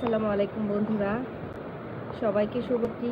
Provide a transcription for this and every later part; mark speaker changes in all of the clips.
Speaker 1: আসসালামু আলাইকুম বন্ধুরা। সবাইকে শুভটি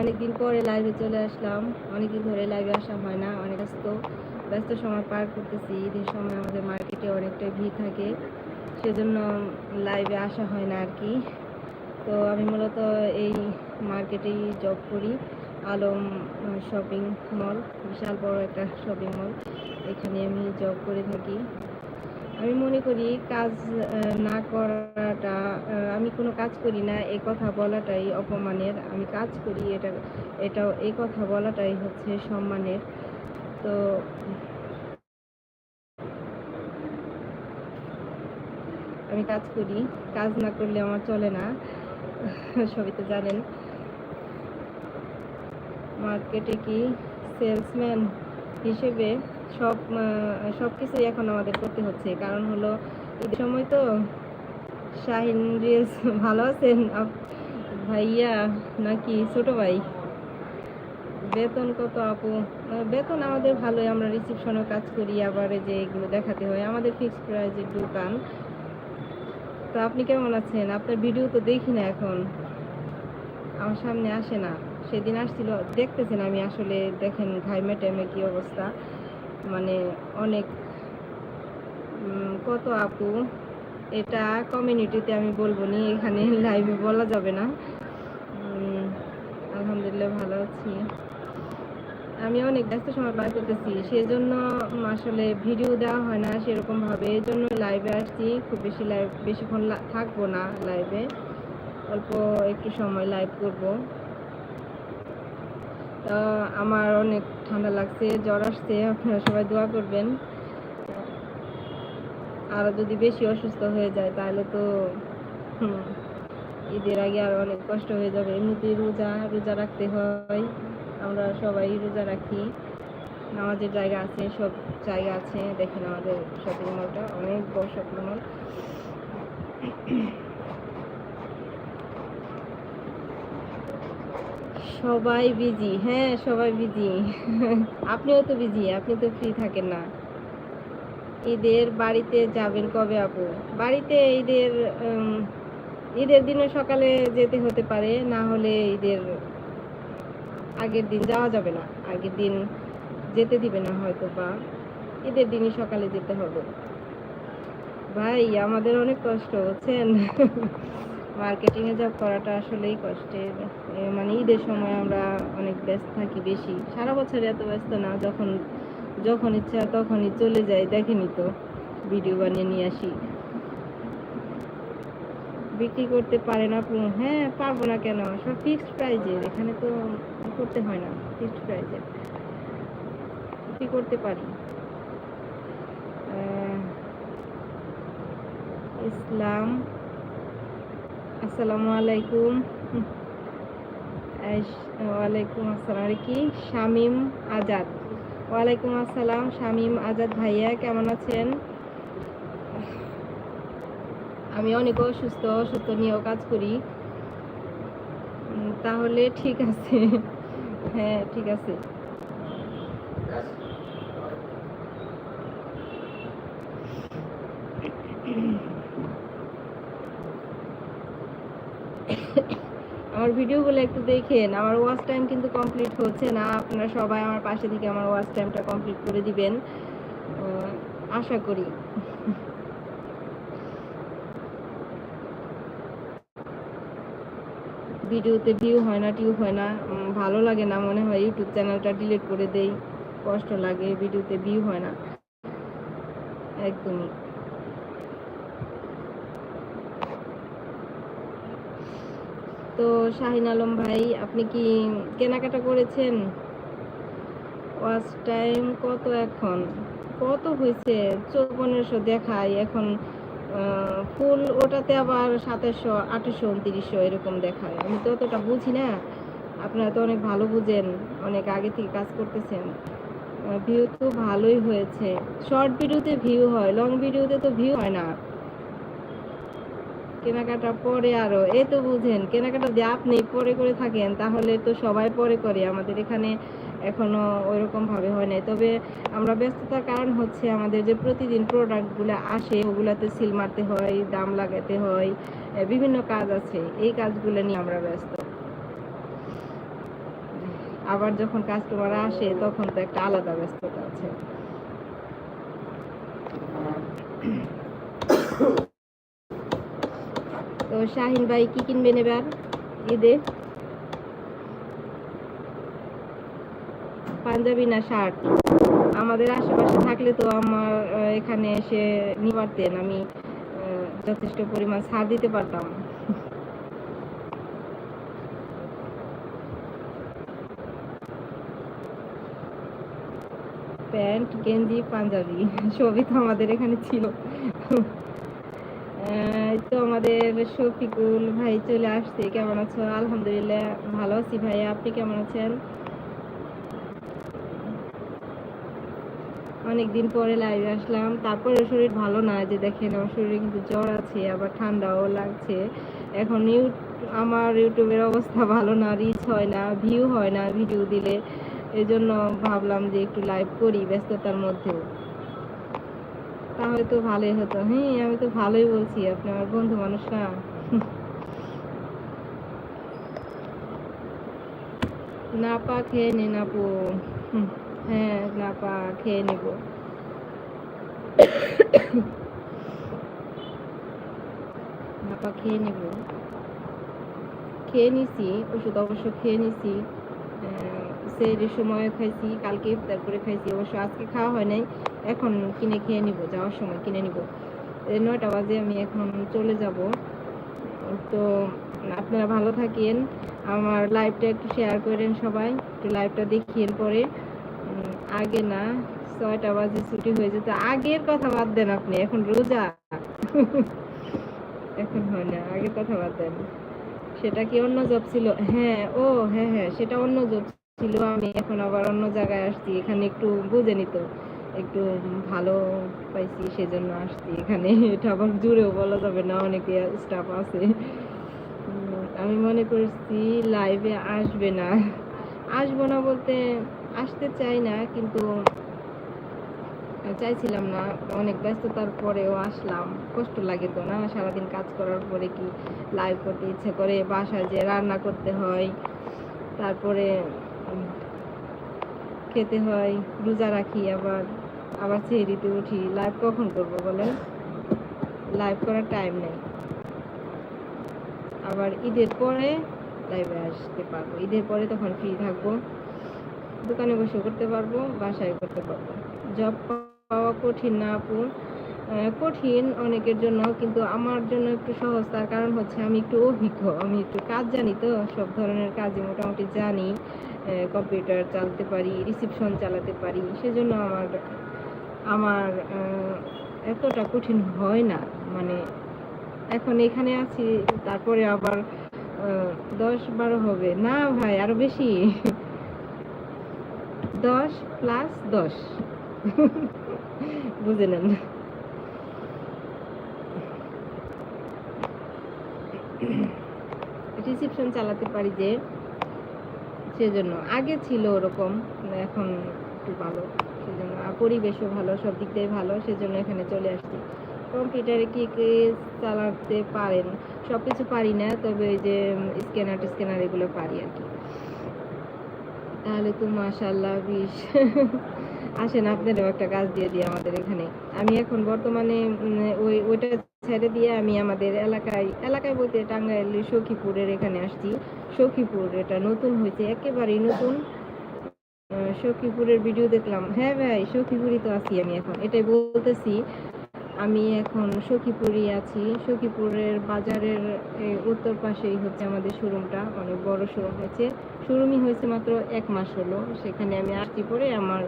Speaker 1: অনেকদিন পরে লাইভে চলে আসলাম। অনেকদিন ধরে লাইভে আসা হয় না, অনেক ব্যস্ত। ব্যস্ত সময় পার করতেছি। ঈদের সময় আমাদের মার্কেটে অনেকটা ভিড় থাকে। সেজন্য লাইভে আসা হয় না আর কি তো আমি মূলত এই মার্কেটেই জব করি। আলম শপিং মল বিশাল বড় একটা শপিং মল এখানে আমি জব করে থাকি। আমি মনে করি কাজ না করাটা কোনো কাজ করি না এই কথা বলাটাই অপমানের, আমি কাজ করি এটা, এটাও এই কথা বলাটাই হচ্ছে সম্মানের। তো আমি কাজ করি, কাজ না করলে আমার চলে না, সবই তো জানেন। মার্কেটে কি সেলসম্যান হিসেবে সব সব কিছুই এখন আমাদের করতে হচ্ছে, কারণ হলো ঈদের সময় তো শাহিন রিলস ভালো আছেন? ভাইয়া নাকি ছোট ভাই? বেতন কত আপু? বেতন আমাদের ভালোই, আমরা রিসিপশনও কাজ করি, আবার যে এগুলো দেখাতে হয়। আমাদের ফিক্সড প্রাইজের দোকান। তো আপনি কেমন আছেন? আপনার ভিডিও তো দেখি না এখন। আমার সামনে আসে না। সেদিন আসছিল, দেখতেছেন আমি আসলে, দেখেন ঘাইমে টাইমে কী অবস্থা। মানে অনেক কত আপু? এটা কমিউনিটিতে আমি বলব নি, এখানে লাইভে বলা যাবে না। আলহামদুলিল্লাহ ভালো আছি। আমি অনেক ব্যস্ত সময় পার করতেছি, সেজন্য আসলে ভিডিও দেওয়া হয় না সেরকম ভাবে। এই জন্য লাইভে আসছি, খুব বেশি লাইভ বেশিক্ষণ থাকব না লাইভে অল্প একটু সময় লাইভ করব। আমার অনেক ঠান্ডা লাগছে, জ্বর আসছে, আপনারা সবাই দোয়া করবেন। আর যদি বেশি অসুস্থ হয়ে যায়, তাহলে তো ঈদের আগে আর অনেক কষ্ট হয়ে যাবে। এমনিতেই রোজা রোজা রাখতে হয়। আমরা সবাই রোজা রাখি। নামাজের জায়গা আছে, সব জায়গা আছে। দেখেন আমাদের শপিং মলটা অনেক বড় শপিং মল সবাই বিজি হ্যাঁ সবাই বিজি আপনিও তো বিজি আপনি তো ফ্রি থাকেন না। ঈদের বাড়িতে যাবেন কবে আপু? বাড়িতে ঈদের ঈদের দিনে সকালে যেতে হতে পারে, না হলে ঈদের আগের দিন যাওয়া যাবে না। আগের দিন যেতে দিবে না হয়তো বা। ঈদের দিনই সকালে যেতে হবে। ভাই, আমাদের অনেক কষ্ট হচ্ছেন মার্কেটিং এ জব করাটা আসলেই কষ্টের। মানে ঈদের সময় আমরা অনেক ব্যস্ত থাকি বেশি। সারা বছর এত ব্যস্ত না, যখন যখন ইচ্ছা তখনই চলে যাই, দেখেনি তো। ভিডিও বানিয়ে নিয়ে আসি। বিক্রি করতে পারেন আপনি হ্যাঁ পারব না কেন? সব ফিক্সড প্রাইজের এখানে তো করতে হয় না ফিক্সড প্রাইজের বিক্রি করতে পারি। ইসলাম, আসসালামু আলাইকুম। ওয়ালাইকুম আসসালাম। আর কি? শামিম আজাদ। ওয়ালাইকুম আসসালাম, শামিম আজাদ ভাইয়া, কেমন আছেন? আমি অনেক অসুস্থ অসুস্থ নিয়েও কাজ করি। তাহলে ঠিক আছে। হ্যাঁ ঠিক আছে। আমার ভিডিওগুলো একটু দেখেন, আমার ওয়াচ টাইম কিন্তু কমপ্লিট হচ্ছে না। আপনারা সবাই আমার পাশে থেকে আমার ওয়াচ টাইমটা কমপ্লিট করে দিবেন। আশা করি। ভিডিওতে ভিউ হয় না, টিউ হয় না ভালো লাগে না মনে হয়, ইউটিউব চ্যানেলটা ডিলিট করে দেই, কষ্ট লাগে, ভিডিওতে ভিউ হয় না। একদমই। তো শাহিন আলম ভাই, আপনি কি কেনাকাটা করেছেন? ওয়াচ টাইম কত এখন? কত হয়েছে? চৌপনেরোশো দেখায় এখন ফুল ওটাতে আবার সাতাশশো আঠাশশো উনত্রিশশো এরকম দেখায় আমি তো অতটা বুঝি না। আপনারা তো অনেক ভালো বুঝেন, অনেক আগে থেকে কাজ করতেছেন। ভিউ তো ভালোই হয়েছে। শর্ট ভিডিওতে ভিউ হয় লং ভিডিওতে তো ভিউ হয় না। কেনাকাটা পরে আরও। এই তো বুঝেন, কেনাকাটা যদি আপনি পরে করে থাকেন, তাহলে তো সবাই পরে করে। আমাদের এখানে এখনও ওইরকম ভাবে হয় নাই। তবে আমরা ব্যস্ততার কারণ হচ্ছে আমাদের যে প্রতিদিন প্রোডাক্টগুলো আসে, ওগুলাতে সিল মারতে হয়, দাম লাগাতে হয় বিভিন্ন কাজ আছে। এই কাজগুলো নিয়ে আমরা ব্যস্ত। আবার যখন কাস্টমার আসে, তখন তো একটা আলাদা ব্যস্ততা আছে। তো শাহিন ভাই কি কিনবেন এবার ঈদে? পাঞ্জাবি না শার্ট? আমাদের আশেপাশে থাকলে তো আমার এখানে এসে নিতে পারতেন আমি যথেষ্ট পরিমাণ ছাড় দিতে পারতাম। প্যান্ট, গেঞ্জি, পাঞ্জাবি, সবই তো আমাদের এখানে ছিল। তো আমাদের শফিকুল ভাই চলে আসছে। কেমন আছো? আলহামদুলিল্লাহ ভালো আছি ভাই আপনি কেমন আছেন? অনেকদিন পরে লাইভে আসলাম। তারপরে শরীর ভালো না যে দেখেন আমার শরীরে কিন্তু জ্বর আছে, আবার ঠান্ডাও লাগছে। এখন ইউ আমার ইউটিউবের অবস্থা ভালো না রিচ হয় না ভিউ হয় না ভিডিও দিলে। এই জন্য ভাবলাম যে একটু লাইভ করি ব্যস্ততার মধ্যেও। তাহলে তো ভালোই হতো। হ্যাঁ আমি তো ভালোই বলছি আপনি আমার বন্ধু মানুষ না পা খেয়ে নিন আপু হ্যাঁ না পা খেয়ে নেব। না পা খেয়ে নেব। খেয়ে নিছি, ওষুধ অবশ্য খেয়ে নিছি। সেই সময় খাইছি, কালকে ইফতার করে খাইছি, অবশ্য আজকে খাওয়া হয় নাই, এখন কিনে খেয়ে নিব, যাওয়ার সময় কিনে নিব। নয়টা বাজে, আমি এখন চলে যাব। তো আপনারা ভালো থাকেন, আমার লাইভটা একটু শেয়ার করেন সবাই, একটু লাইভটা দেখিয়েন পরে। আগে না, ছয়টা বাজে ছুটি হয়ে যেত, আগের কথা বাদ দেন আপনি, এখন রোজা। এখন হয় না, আগের কথা বাদ দেন। সেটা কি অন্য জব ছিল? হ্যাঁ ও হ্যাঁ হ্যাঁ সেটা অন্য জব ছিল, আমি এখন আবার অন্য জায়গায় আসছি, এখানে একটু বুঝে নিত, একটু ভালো পাইছি সেজন্য আসছি এখানে, এটা আবার জুড়েও বলা যাবে না, অনেকে স্টাফ আছে। আমি মনে করছি লাইভে আসবে না। আসব না বলতে আসতে চাই না, কিন্তু চাইছিলাম না, অনেক ব্যস্ততার পরেও আসলাম, কষ্ট লাগে তো না, সারাদিন কাজ করার পরে কি লাইভ করতে ইচ্ছে করে, বাসায় যে রান্না করতে হয়, তারপরে খেতে হয়, রোজা রাখি আবার আবার সেহরিতে উঠি। লাইভ কখন করব বলেন? লাইভ করার টাইম নেই। আবার ঈদের পরে লাইভে আসতে পারব। ঈদের পরে তখন ফ্রি থাকব। দোকানে বসে করতে পারব, বাসায় করতে পারব। জব পাওয়া কঠিন না আপু। কঠিন অনেকের জন্য, কিন্তু আমার জন্য একটু সহজ। তার কারণ হচ্ছে আমি একটু অভিজ্ঞ। আমি একটু কাজ জানি তো, সব ধরনের কাজই মোটামুটি জানি। কম্পিউটার চালাতে পারি রিসিপশন চালাতে পারি, সেজন্য আমার আমার এতটা কঠিন হয় না। মানে এখন এখানে আছি, তারপরে আবার দশ বারো হবে। না ভাই, আরও বেশি। দশ প্লাস দশ। বুঝে নেন রিসিপশন চালাতে পারি যে সেজন্য। আগে ছিল ওরকম, এখন একটু ভালো, সেজন্য। আর পরিবেশও ভালো, সব দিক দিয়ে ভালো, সেজন্য এখানে চলে আসছি। কম্পিউটারে কি কি চালাতে পারেন? সব কিছু পারি না, তবে ওই যে স্ক্যানার স্ক্যানার এগুলো পারি আর কি। তাহলে তো মাশাল্লাহ বিশ। আসেন, আপনারও একটা কাজ দিয়ে দিই আমাদের এখানে। আমি এখন বর্তমানে ওই, ওইটা ছেড়ে দিয়ে আমি আমাদের এলাকায় এলাকায় বলতে টাঙ্গাইল সখীপুরের এখানে আসছি। সখীপুর, এটা নতুন হয়েছে, একেবারেই নতুন। সখীপুরের ভিডিও দেখলাম। হ্যাঁ ভাই, সখীপুরই তো আছি আমি এখন। এটাই বলতেছি, আমি এখন সখীপুরই আছি। সখীপুরের বাজারের উত্তর পাশেই হচ্ছে আমাদের শোরুমটা, অনেক বড় শোরুম হয়েছে। শোরুমই হয়েছে মাত্র এক মাস হলো। সেখানে আমি আসছি পরে আমার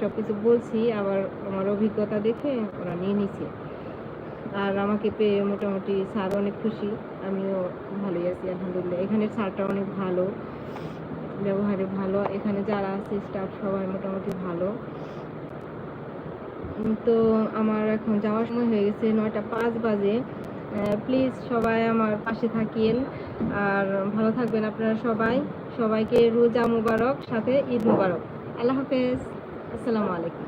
Speaker 1: সবকিছু বলছি, আবার আমার অভিজ্ঞতা দেখে ওরা নিয়ে নিছে। আর আমাকে পেয়ে মোটামুটি স্যার অনেক খুশি, আমিও ভালোই আছি, আলহামদুলিল্লাহ। এখানের স্যারটা অনেক ভালো, ব্যবহারে ভালো, এখানে যারা আছে স্টাফ সবাই মোটামুটি ভালো। তো আমার এখন যাওয়ার সময় হয়ে গেছে নয়টা পাঁচ বাজে। প্লিজ সবাই আমার পাশে থাকিয়েন। আর ভালো থাকবেন আপনারা সবাই। সবাইকে রোজা মুবারক, সাথে ঈদ মুবারক। আল্লাহ হাফেজ। আসসালামু আলাইকুম।